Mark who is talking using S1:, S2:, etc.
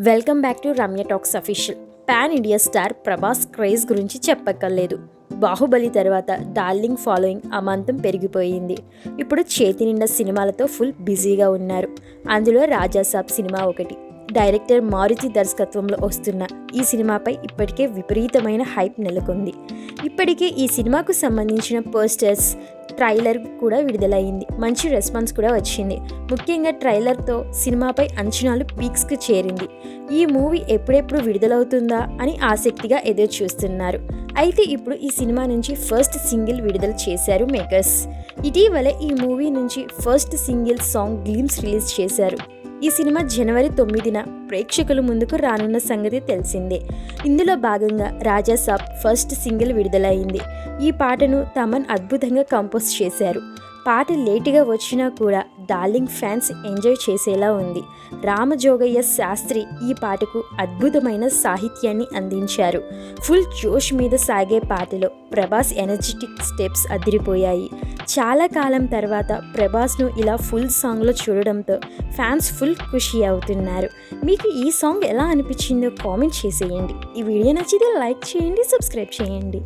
S1: Welcome back to Ramya talks official. Pan India star Prabhas craze గురించి చెప్పక్కర్లేదు. బాహుబలి తర్వాత darling following అమాంతం పెరిగిపోయింది. ఇప్పుడు చేతి నిండా సినిమాలతో ఫుల్ బిజీగా ఉన్నారు. అందులో రాజాసాబ్ సినిమా ఒకటి. డైరెక్టర్ మారుతి దర్శకత్వంలో వస్తున్న ఈ సినిమాపై ఇప్పటికే విపరీతమైన హైప్ నెలకొంది. ఇప్పటికే ఈ సినిమాకు సంబంధించిన పోస్టర్స్ ట్రైలర్ కూడా విడుదలయ్యింది. మంచి రెస్పాన్స్ కూడా వచ్చింది. ముఖ్యంగా ట్రైలర్తో సినిమాపై అంచనాలు పీక్స్కి చేరింది. ఈ మూవీ ఎప్పుడెప్పుడు విడుదలవుతుందా అని ఆసక్తిగా ఎదురు చూస్తున్నారు. అయితే ఇప్పుడు ఈ సినిమా నుంచి ఫస్ట్ సింగిల్ విడుదల చేశారు మేకర్స్. ఇటీవలే ఈ మూవీ నుంచి first single song glimpse release చేశారు. ఈ సినిమా జనవరి తొమ్మిదిన ప్రేక్షకుల ముందుకు రానున్న సంగతి తెలిసిందే. ఇందులో భాగంగా రాజాసాబ్ ఫస్ట్ సింగిల్ విడుదలైంది. ఈ పాటను తమన్ అద్భుతంగా కంపోజ్ చేశారు. పాట లేటుగా వచ్చినా కూడా డార్లింగ్ ఫ్యాన్స్ ఎంజాయ్ చేసేలా ఉంది. రామజోగయ్య శాస్త్రి ఈ పాటకు అద్భుతమైన సాహిత్యాన్ని అందించారు. ఫుల్ జోష్ మీద సాగే పాటలో ప్రభాస్ ఎనర్జెటిక్ స్టెప్స్ అదిరిపోయాయి. చాలా కాలం తర్వాత ప్రభాస్ను ఇలా ఫుల్ సాంగ్లో చూడడంతో ఫ్యాన్స్ ఫుల్ ఖుషి అవుతున్నారు. మీకు ఈ సాంగ్ ఎలా అనిపించిందో కామెంట్ చేసేయండి. ఈ వీడియో నచ్చితే లైక్ చేయండి సబ్స్క్రైబ్ చేయండి.